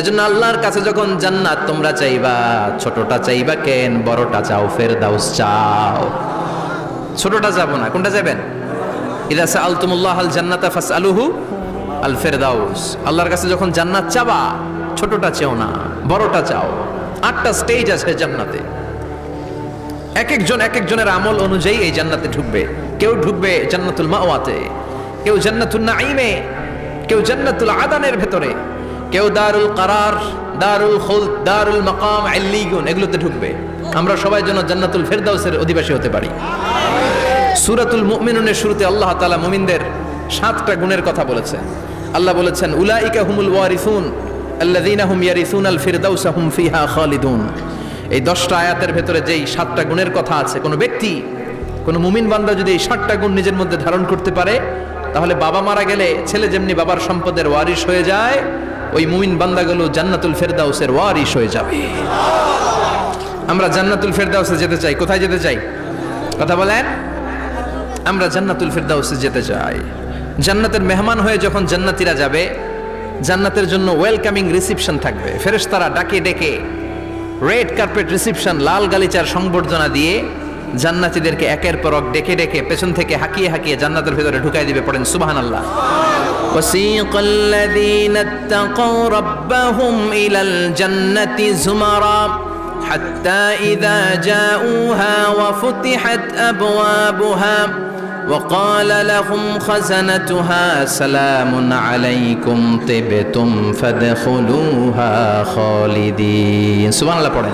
এজন্য আল্লাহর কাছে যখন জান্নাত তোমরা চাইবা, ছোটটা চাইবা কেন, বড়টা চাও, ফেরদাউস চাও। ছোটটা যাব না, কোনটা যাবেন? ইদা সাআলতুমুল্লাহ আল জান্নাতা ফাসআলুহু আল ফেরদাউস আল্লাহর কাছে যখন জান্নাত চাবা, ছোটটা চাও না, বড়টা চাও। আটটা স্টেজ আছে জান্নাতে। এক একজন এক একজনের আমল অনুযায়ী এই জান্নাতে ঢুকবে। কেউ ঢুকবে জান্নাতুল মাওয়াতে, কেউ জান্নাতুল নাইমে কেউ জান্নাতুল আদানের ভেতরে। কেউ দারুল কারার, দারুল খুল দারুল মাকাম আল্লিগুন এগুলোতে ঢুকবে। আমরা সবাই যেন জান্নাতুল ফেরদাউসের অধিবাসী হতে পারি। সুরাতুল মুমিনুনের শুরুতে আল্লাহ তালা মুমিনদের সাতটা গুণের কথা বলেছে আল্লাহ বলেছেন, উলাইকা হুমুল ওয়ারিসুন, আল্লাযীনা হুম ইয়ারিসুনাল ফিরদাউসা হুম ফিহা খালিদুন। এই দশটা আয়াতের ভেতরে যেই সাতটা গুণের কথা আছে, কোনো ব্যক্তি, কোনো মুমিন বান্দা যদি এই সাতটা গুণ নিজের মধ্যে ধারণ করতে পারে তাহলে বাবা মারা গেলে ছেলে যেমনি বাবার সম্পদের ওয়ারিশ হয়ে যায়, ওই মুমিন বান্দাগুলো জান্নাতুল ফেরদাউসের ওয়ারিশ হয়ে যাবে। আমরা জান্নাতুল ফেরদাউসে যেতে চাই। কোথায় যেতে চাই? কথা বলেন। আমরা জান্নাতুল ফেরদাউসে যেতে চাই। জান্নাতের মেহমান হয়ে যখন জান্নাতিরা যাবে, জান্নাতের জন্য ওয়েলকামিং রিসিপশন থাকবে। ফেরেশতারা ডাকে ডেকে রেড কার্পেট রিসিপশন, লাল গালিচার সংবর্ধনা দিয়ে জান্নাতীদেরকে একের পর এক ডেকে ডেকে পেছন থেকে হাকিয়ে হাকিয়ে জান্নাতের ভেতরে ঢুকাই দিবে পড়েন সুবাহান আল্লাহ وسيق الذين اتقوا ربهم إلى الجنة زمرا حتى إذا جاءوها وفتحت أبوابها وقال لهم خزنتها سلام عليكم طبتم فادخلوها خالدين سبحان الله পড়েন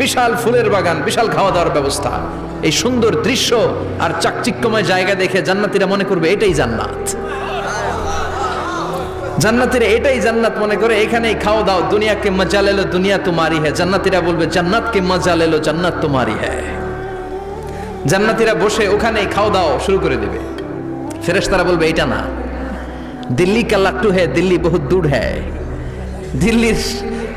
বিশাল ফুলের বাগান, বিশাল খাওয়া দাওয়ার ব্যবস্থা। এই সুন্দর দৃশ্য আর চাকচিক্যময় জায়গা দেখে জান্নাতিরা মনে করবে, এটাই জান্নাত। জান্নাতিরা এটাই জান্নাত মনে করে, এখানেই খাও দাও, দুনিয়াকে মজা লেলো দুনিয়া তোমারি হ্যাঁ জান্নাতিরা বলবে, জান্নাতকে মজা লেলো জান্নাত তোমারি হ্যাঁ জান্নাতিরা বসে ওখানেই খাও দাও শুরু করে দিবে। ফেরেশতারা বলবে, এটা না। দিল্লি কা লাট্টু হ্যাঁ দিল্লি বহুত দূর হ্যাঁ দিল্লির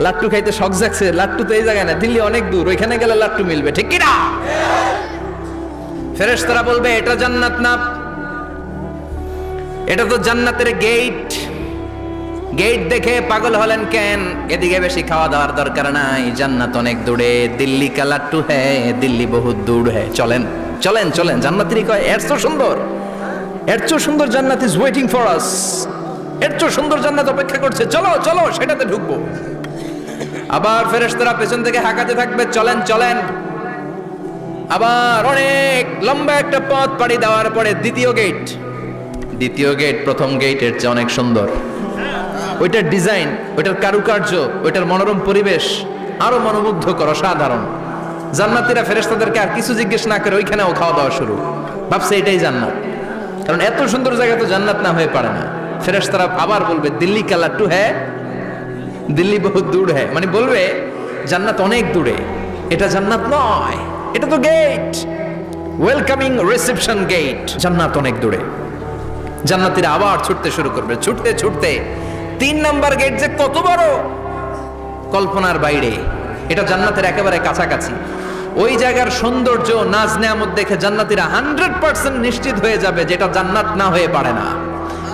লাট্টু খাইতে শখ জাগছে, লাট্টু তো এই জায়গায় না, দিল্লি অনেক দূর, ওইখানে গেলে লাট্টু মিলবে, ঠিক কিনা ফেরেশতারা বলবে, এটা জান্নাত না। এটা তো জান্নাতের গেট গেট দেখে পাগল হলেন কেন? এদিকে বেশি খাওয়া দাওয়ার দরকার নাই, জান্নাত অনেক দূরে, দিল্লি কা লাট্টু হ্যাঁ দিল্লি বহুত দূর হ্যাঁ চলেন চলেন চলেন, জান্নাতিরই কয়, এর তো সুন্দর, এর চেয়ে সুন্দর জান্নাত ইজ ওয়েটিং ফর আস এর চেয়ে সুন্দর জান্নাত অপেক্ষা করছে, চলো চলো, সেটাতে ঢুকবো। আবার ফেরেশতারা পেছন থেকে হাঁকাতে থাকবে, চলেন চলেন। আবার অনেক লম্বা একটা পথ পাড়ি দেওয়ার পরে দ্বিতীয় গেট। দ্বিতীয় গেট, প্রথম গেটের চেয়ে অনেক সুন্দর। ওইটার ডিজাইন, ওইটার কারুকার্য, ওইটার মনোরম পরিবেশ, আরও মনোমুগ্ধ মনোমুগ্ধকর, অসাধারণ। জান্নাতিরা ফেরেশতাদেরকে আর কিছু জিজ্ঞেস না করে ওইখানেও খাওয়া দাওয়া শুরু। ভাবছে এটাই জান্নাত। কারণ এত সুন্দর জায়গা তো জান্নাত না হয়ে পারে না। ফেরেশতারা আবার বলবে, দিল্লি কালার টু হ্যাঁ দিল্লি বহুত দূর হ্যাঁ মানে বলবে, জান্নাত অনেক দূরে। এটা জান্নাত নয়, এটা তো গেট ওয়েলকামিং রিসেপশন গেট জান্নাত অনেক দূরে। জান্নাতিরা আবার ছুটতে শুরু করবে। ছুটতে ছুটতে তিন নাম্বার গেট যে কত বড়? কল্পনার বাইরে। এটা জান্নাতের একেবারে কাছাকাছি। ওই জায়গার সৌন্দর্য, নাজ নেয়ামত দেখে জান্নাতিরা হান্ড্রেড পার্সেন্ট নিশ্চিত হয়ে যাবে যেটা জান্নাত না হয়ে পারে না।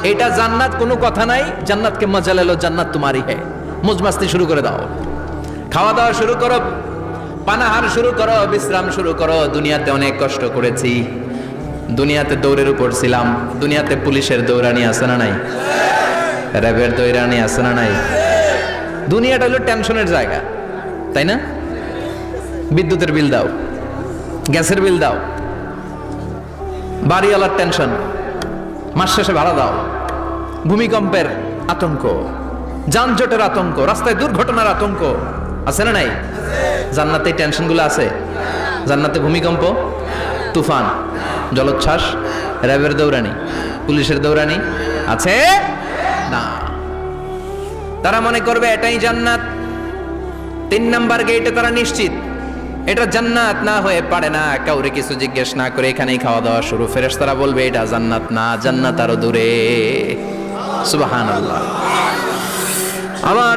এটা জান্নাত কোনো কথা নাই, জান্নাতকে মজা লেলো জান্নাত তোমারই হে মুজমাস্তি শুরু করে দাও। খাওয়া দাওয়া শুরু করো, পানাহার শুরু করো, বিশ্রাম শুরু করো। দুনিয়াতে অনেক কষ্ট করেছি। দুনিয়াতে দৌড়ের উপর ছিলাম। দুনিয়াতে পুলিশের দৌড়ানি আছে না নাই? র্যাবের দৌড়ানি আছে না নাই? দুনিয়াটা হলো টেনশনের জায়গা, তাই না? বিদ্যুতের বিল দাও, গ্যাসের বিল দাও। বাড়িওয়ালার টেনশন, মাস শেষে ভাড়া দাও। ভূমিকম্পের আতঙ্ক। যানজটের আতঙ্ক, রাস্তায় দুর্ঘটনার আতঙ্ক। আছে না নাই? জান্নাতে টেনশনগুলো আছে? জান্নাতে ভূমিকম্প, তুফান, জলোচ্ছ্বাস, র্যাবের দৌড়ানি, পুলিশের দৌড়ানি, আছে? না। তারা মনে করবে এটাই জান্নাত। তিন নাম্বার গেটে তারা নিশ্চিত। এটা জান্নাত না হয়ে পারে না। কাউরে কিছু জিজ্ঞেস না করে এখানেই খাওয়া দাওয়া শুরু। ফেরেস তারা বলবে, এটা জান্নাত না। জান্নাত আরও দূরে। সুবাহান আল্লাহ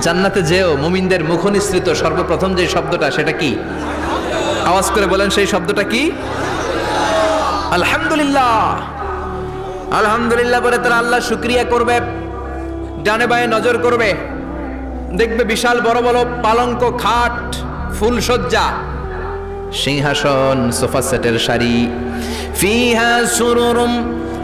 জান্নাতে যেও, মুমিনদের মুখ নিঃসৃত সর্বপ্রথম যে শব্দটা, সেটা কি? আওয়াজ করে বলেন সেই শব্দটা কি? আলহামদুলিল্লাহ। আলহামদুলিল্লাহ বলে তারা আল্লাহ শুক্রিয়া করবে, ডানে বায়ে নজর করবে। দেখবে বিশাল বড় বড় পালঙ্ক, খাট ফুলসজ্জা সিংহাসন, সোফা সেটের শাড়ি ফিহা সুরুরুম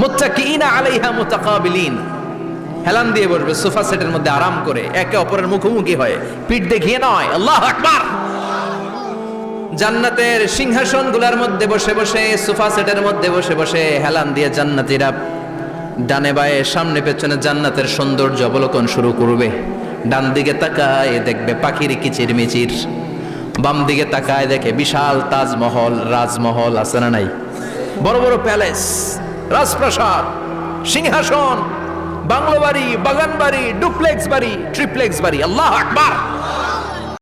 মুত্তাকিনা আলাইহা মুতাকাবিলিন। হেলান দিয়ে বসবে, সোফা সেটের মধ্যে আরাম করে, একে অপরের মুখোমুখি হয়ে, পিঠ দেখিয়ে নয়, আল্লাহ আকবার। জান্নাতের সিংহাসনগুলার মধ্যে বসে বসে, সোফা সেটের মধ্যে বসে বসে হেলান দিয়ে জান্নাতীরা ডানে বায়ে, সামনে পেছনে জান্নাতের সৌন্দর্য অবলোকন শুরু করবে। ডান দিকে তাকায় দেখবে পাখির কিচির মিচির বাম দিকে তাকায় দেখে বিশাল তাজমহল, রাজমহল আছে না নাই? বড় বড় প্যালেস। রাজপ্রাসাদ সিংহাসন বাংলো বাড়ি বাগান বাড়ি ডুপ্লেক্স বাড়ি ট্রিপ্লেক্স বাড়ি আল্লাহ আকবার।